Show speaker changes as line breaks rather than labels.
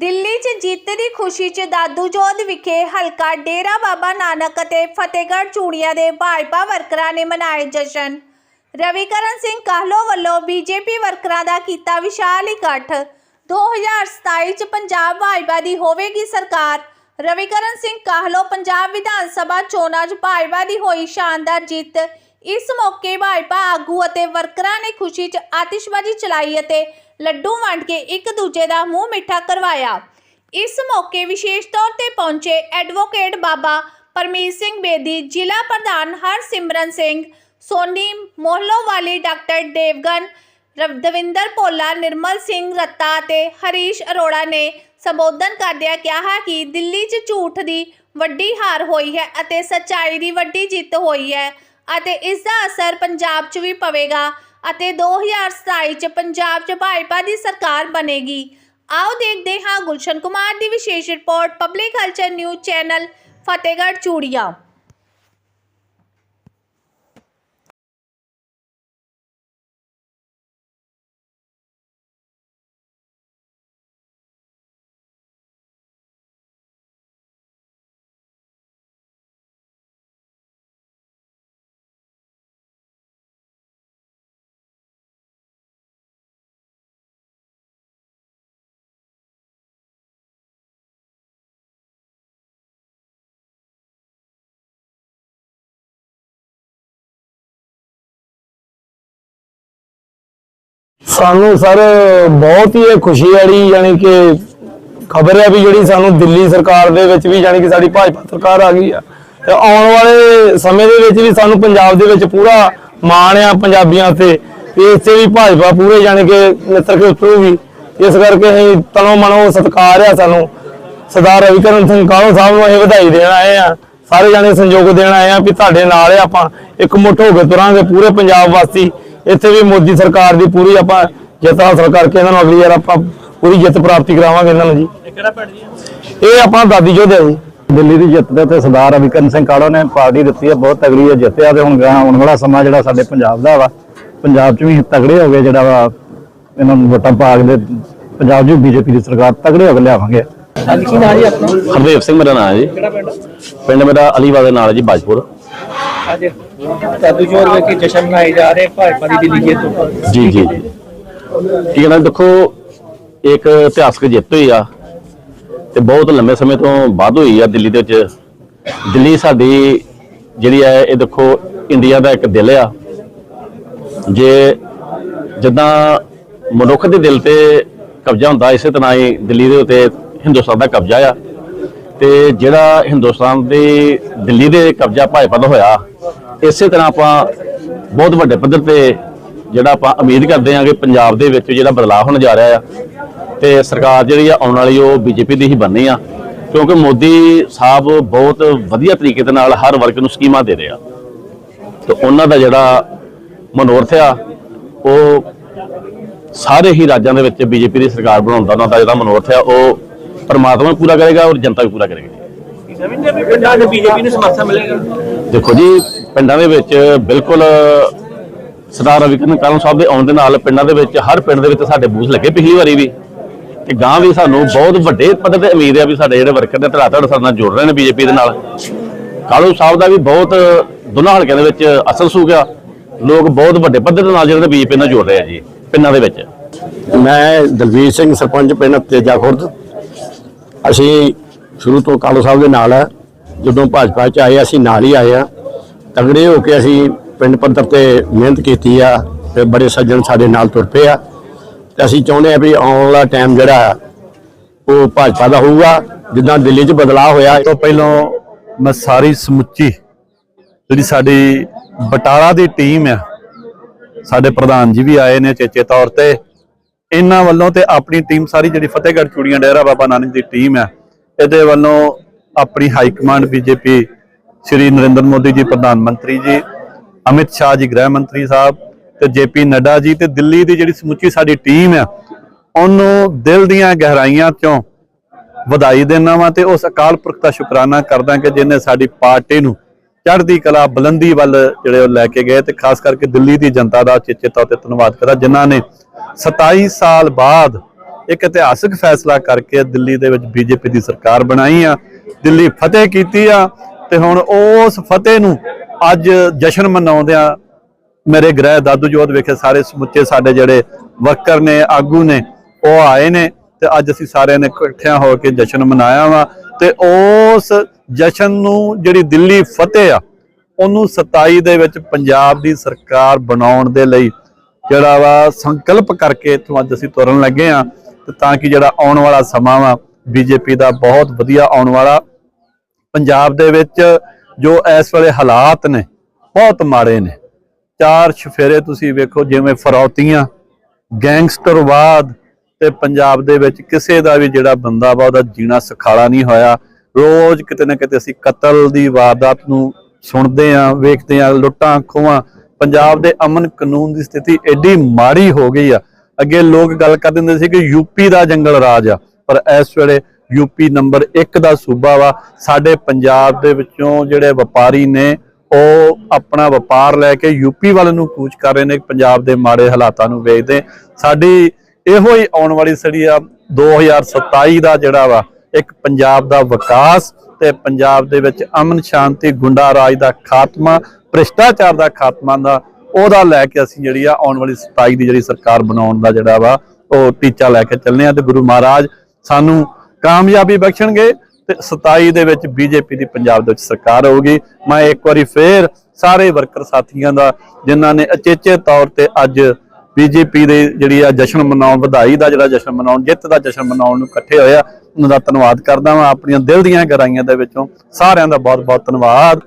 ਦਿੱਲੀ 'ਚ ਜਿੱਤ ਦੀ ਖੁਸ਼ੀ 'ਚ ਦਾਦੂਜੋਧ ਵਿਖੇ ਹਲਕਾ ਡੇਰਾ ਬਾਬਾ ਨਾਨਕ ਅਤੇ ਫਤਿਹਗੜ੍ਹ ਚੂੜੀਆਂ ਦੇ ਭਾਜਪਾ ਵਰਕਰਾਂ ਨੇ ਮਨਾਏ ਜਸ਼ਨ। ਰਵੀਕਰਨ ਸਿੰਘ ਕਾਹਲੋ ਵੱਲੋਂ ਬੀਜੇਪੀ ਵਰਕਰਾਂ ਦਾ ਕੀਤਾ ਵਿਸ਼ਾਲ ਇਕੱਠ। 2027 'ਚ ਪੰਜਾਬ ਭਾਜਪਾ ਦੀ ਹੋਵੇਗੀ ਸਰਕਾਰ। ਰਵੀਕਰਨ ਸਿੰਘ ਕਾਹਲੋ ਪੰਜਾਬ ਵਿਧਾਨ ਸਭਾ ਚੋਣਾਂ 'ਚ ਭਾਜਪਾ ਦੀ ਹੋਈ ਸ਼ਾਨਦਾਰ ਜਿੱਤ ਇਸ ਮੌਕੇ ਭਾਜਪਾ ਆਗੂ ਅਤੇ ਵਰਕਰਾਂ ਨੇ ਖੁਸ਼ੀ 'ਚ ਆਤਿਸ਼ਬਾਜ਼ੀ ਚਲਾਈ ਅਤੇ ਲੱਡੂ ਵੰਡ ਕੇ ਇੱਕ ਦੂਜੇ ਦਾ ਮੂੰਹ ਮਿੱਠਾ ਕਰਵਾਇਆ। ਇਸ ਮੌਕੇ ਵਿਸ਼ੇਸ਼ ਤੌਰ ਤੇ ਪਹੁੰਚੇ ਐਡਵੋਕੇਟ ਬਾਬਾ ਪਰਮੀਤ ਸਿੰਘ ਬੇਦੀ, ਜ਼ਿਲ੍ਹਾ ਪ੍ਰਧਾਨ ਹਰਸਿਮਰਨ ਸਿੰਘ, ਸੋਨੀ ਮੋਹਲੋਵਾਲੀ, ਡਾਕਟਰ ਦੇਵਗਨ ਰਵਦਵਿੰਦਰ ਭੋਲਾ, ਨਿਰਮਲ ਸਿੰਘ ਰੱਤਾ ਅਤੇ ਹਰੀਸ਼ ਅਰੋੜਾ ਨੇ ਸੰਬੋਧਨ ਕਰਦਿਆਂ ਕਿਹਾ ਕਿ ਦਿੱਲੀ 'ਚ ਝੂਠ ਦੀ ਵੱਡੀ ਹਾਰ ਹੋਈ ਹੈ ਅਤੇ ਸੱਚਾਈ ਦੀ ਵੱਡੀ ਜਿੱਤ ਹੋਈ ਹੈ। ਅਤੇ ਇਸ ਦਾ ਅਸਰ ਪੰਜਾਬ 'ਚ ਵੀ ਪਵੇਗਾ ਅਤੇ 2027 'ਚ ਪੰਜਾਬ 'ਚ ਭਾਜਪਾ ਦੀ ਸਰਕਾਰ ਬਣੇਗੀ। ਆਓ ਦੇਖਦੇ ਹਾਂ ਗੁਲਸ਼ਨ ਕੁਮਾਰ ਦੀ ਵਿਸ਼ੇਸ਼ report public culture news channel Fatehgarh Churian.
ਸਾਨੂੰ ਸਰ ਬਹੁਤ ਹੀ ਇਹ ਖੁਸ਼ੀ ਵਾਲੀ ਯਾਨੀ ਕਿ ਖਬਰ ਹੈ ਵੀ ਜਿਹੜੀ ਸਾਨੂੰ ਦਿੱਲੀ ਸਰਕਾਰ ਦੇ ਵਿੱਚ ਵੀ ਯਾਨੀ ਕਿ ਸਾਡੀ ਭਾਜਪਾ ਸਰਕਾਰ ਆ ਗਈ ਆ। ਤੇ ਆਉਣ ਵਾਲੇ ਸਮੇਂ ਦੇ ਵਿੱਚ ਵੀ ਸਾਨੂੰ ਪੰਜਾਬ ਦੇ ਵਿੱਚ ਪੂਰਾ ਮਾਣ ਆ ਪੰਜਾਬੀਆਂ ਤੇ। ਇਸ ਤੇ ਵੀ ਭਾਜਪਾ ਪੂਰੇ ਯਾਨੀ ਕਿ ਮਿੱਤਰ ਕੇ ਉਤਰੂਗੀ ਇਸ ਕਰਕੇ ਅਸੀਂ ਤਨੋ ਮਨੋ ਸਤਿਕਾਰ ਆ ਸਾਨੂੰ। ਸਰਦਾਰ ਰਵੀਕਰਨ ਸਿੰਘ ਕਾਹਲੋਂ ਸਾਹਿਬ ਨੂੰ ਅਸੀਂ ਵਧਾਈ ਦੇਣ ਆਏ ਆ। ਸਾਰੇ ਜਾਣੇ ਸੰਯੋਗ ਦੇਣ ਆਏ ਆ ਵੀ ਤੁਹਾਡੇ ਨਾਲ ਆ ਆਪਾਂ। ਇੱਕ ਮੁੱਠ ਹੋ ਕੇ ਤੁਰਾਂਗੇ ਪੂਰੇ ਪੰਜਾਬ ਵਾਸੀ। ਇੱਥੇ ਵੀ ਮੋਦੀ ਸਰਕਾਰ ਦੀ ਪੂਰੀ ਆਪਾਂ ਜਿੱਤ ਹਾਸਲ ਕਰਕੇ ਇਹਨਾਂ ਨੂੰ ਅਗਲੀ ਵਾਰ ਆਪਾਂ ਪੂਰੀ ਜਿੱਤ ਪ੍ਰਾਪਤੀ ਕਰਾਵਾਂਗੇ ਇਹਨਾਂ ਨੂੰ ਜੀ।
ਇਹ ਕਿਹੜਾ ਪਿੰਡ ਜੀ?
ਇਹ ਆਪਣਾ ਦਾਦੀ ਜੋਧੇ ਜੀ।
ਦਿੱਲੀ ਦੀ ਜਿੱਤ ਦੇ ਤੇ ਸਰਦਾਰ ਅਵਿਕਰਨ ਸਿੰਘ ਕਾੜੋ ਨੇ ਪਾਰਟੀ ਦਿੱਤੀ ਹੈ ਬਹੁਤ ਤਗੜੀ ਹੈ ਜਿੱਤਿਆ ਤੇ ਹੁਣ ਗਾਂ ਆਉਣ ਵਾਲਾ ਸਮਾਂ ਜਿਹੜਾ ਸਾਡੇ ਪੰਜਾਬ ਦਾ ਵਾ ਪੰਜਾਬ 'ਚ ਵੀ ਤਗੜੇ ਹੋ ਗਏ ਜਿਹੜਾ ਵਾ ਇਹਨਾਂ ਨੂੰ ਵੋਟਾਂ ਪਾ ਕੇ ਪੰਜਾਬ 'ਚ ਬੀਜੇਪੀ ਦੀ ਸਰਕਾਰ ਤਗੜੇ ਹੋ ਕੇ ਲਿਆਵਾਂਗੇ।
ਹਾਂਜੀ ਕੀ ਨਾਂ ਜੀ ਆਪਣਾ?
ਹਰਦੇਵ ਸਿੰਘ ਮੇਰਾ ਨਾਮ ਹੈ ਜੀ।
ਕਿਹੜਾ ਪਿੰਡ?
ਪਿੰਡ ਮੇਰਾ ਅਲੀਵਾਲ ਦੇ ਨਾਲ ਹੈ ਜੀ ਬਾਜਪੁਰ।
ਅੱਜ ਦਾਦੂ ਜੋਰ ਵਿੱਚ ਜਸ਼ਨ ਮਨਾਏ ਜਾ ਰਹੇ ਭਾਜਪਾ ਦੀ ਦਿੱਲੀ ਜਿੱਤ ਉੱਪਰ
ਜੀ ਜੀ। ਠੀਕ ਹੈ ਨਾ, ਦੇਖੋ, ਇੱਕ ਇਤਿਹਾਸਕ ਜਿੱਤ ਹੋਈ ਆ ਤੇ ਬਹੁਤ ਲੰਮੇ ਸਮੇਂ ਤੋਂ ਬਾਅਦ ਹੋਈ ਆ ਦਿੱਲੀ ਦੇ ਵਿੱਚ। ਦਿੱਲੀ ਸਾਡੀ ਜਿਹੜੀ ਹੈ, ਇਹ ਦੇਖੋ, ਇੰਡੀਆ ਦਾ ਇੱਕ ਦਿਲ ਆ। ਜੇ ਜਿੱਦਾਂ ਮਨੁੱਖ ਦੇ ਦਿਲ ਤੇ ਕਬਜ਼ਾ ਹੁੰਦਾ, ਇਸੇ ਤਰ੍ਹਾਂ ਹੀ ਦਿੱਲੀ ਦੇ ਉੱਤੇ ਹਿੰਦੁਸਤਾਨ ਦਾ ਕਬਜ਼ਾ ਆ। ਤੇ ਜਿਹੜਾ ਹਿੰਦੁਸਤਾਨ ਦੇ ਦਿੱਲੀ ਦੇ ਕਬਜ਼ਾ ਭਾਜਪਾ ਦਾ ਹੋਇਆ ਇਸੇ ਤਰ੍ਹਾਂ ਆਪਾਂ ਬਹੁਤ ਵੱਡੇ ਪੱਧਰ ਤੇ ਜਿਹੜਾ ਆਪਾਂ ਉਮੀਦ ਕਰਦੇ ਹਾਂ ਕਿ ਪੰਜਾਬ ਦੇ ਵਿੱਚ ਜਿਹੜਾ ਬਦਲਾਅ ਹੋਣ ਜਾ ਰਿਹਾ ਆ ਤੇ ਸਰਕਾਰ ਜਿਹੜੀ ਆ ਆਉਣ ਵਾਲੀ ਉਹ ਬੀਜੇਪੀ ਦੀ ਹੀ ਬਣਨੀ ਆ, ਕਿਉਂਕਿ ਮੋਦੀ ਸਾਹਿਬ ਬਹੁਤ ਵਧੀਆ ਤਰੀਕੇ ਦੇ ਨਾਲ ਹਰ ਵਰਗ ਨੂੰ ਸਕੀਮਾਂ ਦੇ ਰਿਹਾ ਤੇ ਉਹਨਾਂ ਦਾ ਜਿਹੜਾ ਮਨੋਰਥ ਆ, ਉਹ ਸਾਰੇ ਹੀ ਰਾਜਾਂ ਦੇ ਵਿੱਚ ਬੀਜੇਪੀ ਦੀ ਸਰਕਾਰ ਬਣਾਉਣ ਦਾ ਉਹਨਾਂ ਦਾ ਜਿਹੜਾ ਮਨੋਰਥ ਆ, ਉਹ ਪਰਮਾਤਮਾ ਵੀ ਪੂਰਾ ਕਰੇਗਾ ਔਰ ਜਨਤਾ ਵੀ ਪੂਰਾ ਕਰੇਗੀ।
ਸਮਝਦੇ ਵੀ ਪਿੰਡਾਂ 'ਚ ਬੀਜੇਪੀ ਨੂੰ ਸਮਰਥਨ ਮਿਲੇਗਾ।
ਦੇਖੋ ਜੀ, ਪਿੰਡਾਂ ਦੇ ਵਿੱਚ ਬਿਲਕੁਲ, ਸਰਦਾਰ ਰਵਿਕਰਨ ਕਾਲਮ ਸਾਹਿਬ ਦੇ ਆਉਣ ਦੇ ਨਾਲ ਪਿੰਡਾਂ ਦੇ ਵਿੱਚ, ਹਰ ਪਿੰਡ ਦੇ ਵਿੱਚ ਸਾਡੇ ਬੂਥ ਲੱਗੇ ਪਿਛਲੀ ਵਾਰੀ ਵੀ। ਤੇ ਗਾਂ ਵੀ ਸਾਨੂੰ ਬਹੁਤ ਵੱਡੇ ਪੱਧਰ ਤੇ ਉਮੀਦ ਹੈ ਵੀ ਸਾਡੇ ਜਿਹੜੇ ਵਰਕਰ ਨੇ ਧੜਾ ਧੜ ਸਾਡੇ ਨਾਲ ਜੁੜ ਰਹੇ ਨੇ ਬੀਜੇਪੀ ਦੇ ਨਾਲ। ਕਾਲੂ ਸਾਹਿਬ ਦਾ ਵੀ ਬਹੁਤ ਦੋਨਾਂ ਹਲਕਿਆਂ ਦੇ ਵਿੱਚ ਅਸਰ ਸੂਗਾ ਲੋਕ ਬਹੁਤ ਵੱਡੇ ਪੱਧਰ ਦੇ ਨਾਲ ਜਿਹੜੇ ਬੀਜੇਪੀ ਨਾਲ ਜੁੜ ਰਹੇ ਆ ਜੀ, ਪਿੰਡਾਂ ਦੇ ਵਿੱਚ।
ਮੈਂ ਦਲਵੀਰ ਸਿੰਘ ਸਰਪੰਚ ਪਿੰਡ ਤੇਜਾ ਖੁਰਦ ਅਸੀਂ ਸ਼ੁਰੂ ਤੋਂ ਕਾਲੂ ਸਾਹਿਬ ਦੇ ਨਾਲ ਹੈ ਜਦੋਂ ਭਾਜਪਾ ਚ ਆਏ, ਅਸੀਂ ਨਾਲ ਹੀ ਆਏ ਆ ਤਗੜੇ ਹੋ ਕੇ ਅਸੀਂ ਪਿੰਡ ਪੱਧਰ ਤੇ ਮਿਹਨਤ ਕੀਤੀ ਆ ਤੇ ਬੜੇ ਸੱਜਣ ਸਾਡੇ ਨਾਲ ਤੁਰ ਪਏ ਆ। ਤੇ ਅਸੀਂ ਚਾਹੁੰਦੇ ਆ ਵੀ ਆਉਣ ਵਾਲਾ ਟਾਈਮ ਜਿਹੜਾ ਆ, ਉਹ ਭਾਜਪਾ ਦਾ ਹੋਊਗਾ। ਜਿੱਦਾਂ ਦਿੱਲੀ 'ਚ ਬਦਲਾਅ ਹੋਇਆ
ਤੋਂ ਪਹਿਲਾਂ ਮੈਂ ਸਾਰੀ ਸਮੁੱਚੀ ਜਿਹੜੀ ਸਾਡੀ ਬਟਾਲਾ ਦੀ ਟੀਮ ਆ, ਸਾਡੇ ਪ੍ਰਧਾਨ ਜੀ ਵੀ ਆਏ ਨੇ ਚੇਚੇ ਤੌਰ ਤੇ। ਇਹਨਾਂ ਵੱਲੋਂ ਤੇ ਆਪਣੀ ਟੀਮ ਸਾਰੀ ਜਿਹੜੀ ਫਤਿਹਗੜ੍ਹ ਚੂੜੀਆਂ ਡੇਰਾ ਬਾਬਾ ਨਾਨਕ ਦੀ ਟੀਮ ਆ, ਇਹਦੇ ਵੱਲੋਂ ਆਪਣੀ high command BJP Shri Narendra Modi ji, ਪ੍ਰਧਾਨ ਮੰਤਰੀ ਜੀ, ਅਮਿਤ ਸ਼ਾਹ ਜੀ, ਗ੍ਰਹਿ ਮੰਤਰੀ ਸਾਹਿਬ ਤੇ ਜੇਪੀ ਨੱਡਾ ਜੀ ਤੇ ਦਿੱਲੀ ਦੀ ਜਿਹੜੀ ਸਮੁੱਚੀ ਸਾਡੀ ਟੀਮ ਆ, ਉਹਨੂੰ ਦਿਲ ਦੀਆਂ ਗਹਿਰਾਈਆਂ ਚੋਂ ਵਧਾਈ ਦੇਣਾ ਵਾ ਤੇ ਉਸ ਅਕਾਲ ਪੁਰਖ ਦਾ ਸ਼ੁਕਰਾਨਾ ਕਰਦਾ ਕਿ ਜਿਨੇ ਸਾਡੀ ਪਾਰਟੀ ਨੂੰ ਚੜ੍ਹਦੀ ਕਲਾ, ਬੁਲੰਦੀ ਵੱਲ ਜਿਹੜੇ ਉਹ ਲੈ ਕੇ ਗਏ ਤੇ ਖਾਸ ਕਰਕੇ ਦਿੱਲੀ ਦੀ ਜਨਤਾ ਦਾ ਚੇਚੇ ਤੌਰ ਤੇ ਧੰਨਵਾਦ ਕਰਦਾ, ਜਿਨ੍ਹਾਂ ਨੇ 27 ਸਾਲ ਬਾਅਦ ਇੱਕ ਇਤਿਹਾਸਕ ਫੈਸਲਾ ਕਰਕੇ ਦਿੱਲੀ ਦੇ ਵਿੱਚ ਬੀਜੇਪੀ ਦੀ ਸਰਕਾਰ ਬਣਾਈ ਆ। ਦਿੱਲੀ ਫਤਿਹ ਕੀਤੀ ਆ ਤੇ ਹੁਣ ਉਸ ਫਤਿਹ ਨੂੰ ਅੱਜ ਜਸ਼ਨ ਮਨਾਉਂਦਿਆਂ ਮੇਰੇ ਗ੍ਰਹਿ ਦਾਦੂ ਜੋਤ ਵਿਖੇ ਸਾਰੇ ਸਮੁੱਚੇ ਸਾਡੇ ਜਿਹੜੇ ਵਰਕਰ ਨੇ, ਆਗੂ ਨੇ, ਉਹ ਆਏ ਨੇ ਤੇ ਅੱਜ ਅਸੀਂ ਸਾਰਿਆਂ ਨੇ ਇਕੱਠਿਆਂ ਹੋ ਕੇ ਜਸ਼ਨ ਮਨਾਇਆ ਵਾ ਤੇ ਉਸ ਜਸ਼ਨ ਨੂੰ ਜਿਹੜੀ ਦਿੱਲੀ ਫਤਿਹ ਆ, ਉਹਨੂੰ 27 ਦੇ ਵਿੱਚ ਪੰਜਾਬ ਦੀ ਸਰਕਾਰ ਬਣਾਉਣ ਦੇ ਲਈ ਜਿਹੜਾ ਵਾ ਸੰਕਲਪ ਕਰਕੇ ਇੱਥੋਂ ਅੱਜ ਅਸੀਂ ਤੁਰਨ ਲੱਗੇ ਆ ਤੇ ਤਾਂ ਕਿ ਜਿਹੜਾ ਆਉਣ ਵਾਲਾ ਸਮਾਂ ਵਾ ਬੀਜੇਪੀ ਦਾ ਬਹੁਤ ਵਧੀਆ ਆਉਣ ਵਾਲਾ। ਪੰਜਾਬ ਦੇ ਵਿੱਚ ਜੋ ਇਸ ਵੇਲੇ ਹਾਲਾਤ ਨੇ, ਬਹੁਤ ਮਾੜੇ ਨੇ। ਚਾਰ ਛਫੇਰੇ ਤੁਸੀਂ ਵੇਖੋ ਜਿਵੇਂ ਫਰੌਤੀਆਂ, ਗੈਂਗਸਟਰਵਾਦ ਤੇ ਪੰਜਾਬ ਦੇ ਵਿੱਚ ਕਿਸੇ ਦਾ ਵੀ ਜਿਹੜਾ ਬੰਦਾ ਵਾ ਉਹਦਾ ਜੀਣਾ ਸੁਖਾਲਾ ਨਹੀਂ ਹੋਇਆ। ਰੋਜ਼ ਕਿਤੇ ਨਾ ਕਿਤੇ ਅਸੀਂ ਕਤਲ ਦੀ ਵਾਰਦਾਤ ਨੂੰ ਸੁਣਦੇ ਆਂ ਵੇਖਦੇ ਆਂ ਲੁੱਟਾਂ ਖੋਹਾਂ। ਪੰਜਾਬ ਦੇ ਅਮਨ ਕਾਨੂੰਨ ਦੀ ਸਥਿਤੀ ਐਡੀ ਮਾੜੀ ਹੋ ਗਈ ਆ। ਅੱਗੇ ਲੋਕ ਗੱਲ ਕਰ ਦਿੰਦੇ ਸੀ ਕਿ ਯੂਪੀ ਦਾ ਜੰਗਲ ਰਾਜ ਆ। ਪਰ ਇਸ ਵੇਲੇ ਯੂਪੀ ਨੰਬਰ 1 ਦਾ ਸੂਬਾ ਵਾ। ਸਾਡੇ ਪੰਜਾਬ ਦੇ ਵਿੱਚੋਂ ਜਿਹੜੇ ਵਪਾਰੀ ਨੇ, ਉਹ ਆਪਣਾ ਵਪਾਰ ਲੈ ਕੇ ਯੂਪੀ ਵੱਲ ਨੂੰ ਕੂਚ ਕਰ ਰਹੇ ਨੇ, ਪੰਜਾਬ ਦੇ ਮਾੜੇ ਹਾਲਾਤਾਂ ਨੂੰ ਵੇਖਦੇ। ਸਾਡੀ ਇਹੋ ਹੀ ਆਉਣ ਵਾਲੀ ਸੜੀ ਆ 2027 ਦਾ ਜਿਹੜਾ ਵਾ, ਇੱਕ ਪੰਜਾਬ ਦਾ ਵਿਕਾਸ ਤੇ ਪੰਜਾਬ ਦੇ ਵਿੱਚ ਅਮਨ ਸ਼ਾਂਤੀ ਗੁੰਡਾ ਰਾਜ ਦਾ ਖਾਤਮਾ, ਭ੍ਰਿਸ਼ਟਾਚਾਰ ਦਾ ਖਾਤਮਾ ਦਾ, ਉਹਦਾ ਲੈ ਕੇ ਅਸੀਂ ਜਿਹੜੀ ਆ ਆਉਣ ਵਾਲੀ 27 ਦੀ ਜਿਹੜੀ ਸਰਕਾਰ ਬਣਾਉਣ ਦਾ ਜਿਹੜਾ ਵਾ, ਉਹ ਟੀਚਾ ਲੈ ਕੇ ਚੱਲਨੇ ਆ। ਤੇ ਗੁਰੂ ਮਹਾਰਾਜ ਸਾਨੂੰ ਕਾਮਯਾਬੀ ਬਖਸ਼ਣਗੇ ਤੇ 27 ਦੇ ਵਿੱਚ ਬੀਜੇਪੀ ਦੀ ਪੰਜਾਬ ਦੇ ਵਿੱਚ ਸਰਕਾਰ ਹੋਊਗੀ। ਮੈਂ ਇੱਕ ਵਾਰੀ ਫੇਰ ਸਾਰੇ ਵਰਕਰ ਸਾਥੀਆਂ ਦਾ, ਜਿਨ੍ਹਾਂ ਨੇ ਅਚੇਚੇ ਤੌਰ ਤੇ ਅੱਜ ਬੀਜੇਪੀ ਦੇ ਜਿਹੜੀ ਆ ਜਸ਼ਨ ਮਨਾਉਣ, ਵਧਾਈ ਦਾ ਜਿਹੜਾ ਜਸ਼ਨ ਮਨਾਉਣ, ਜਿੱਤ ਦਾ ਜਸ਼ਨ ਮਨਾਉਣ ਨੂੰ ਇਕੱਠੇ ਹੋਏ ਆ, ਉਹਨਾਂ ਦਾ ਧੰਨਵਾਦ ਕਰਦਾ ਹਾਂ ਆਪਣੀਆਂ ਦਿਲ ਦੀਆਂ ਗਹਿਰਾਈਆਂ ਦੇ ਵਿੱਚੋਂ ਸਾਰਿਆਂ ਦਾ ਬਹੁਤ ਬਹੁਤ ਧੰਨਵਾਦ।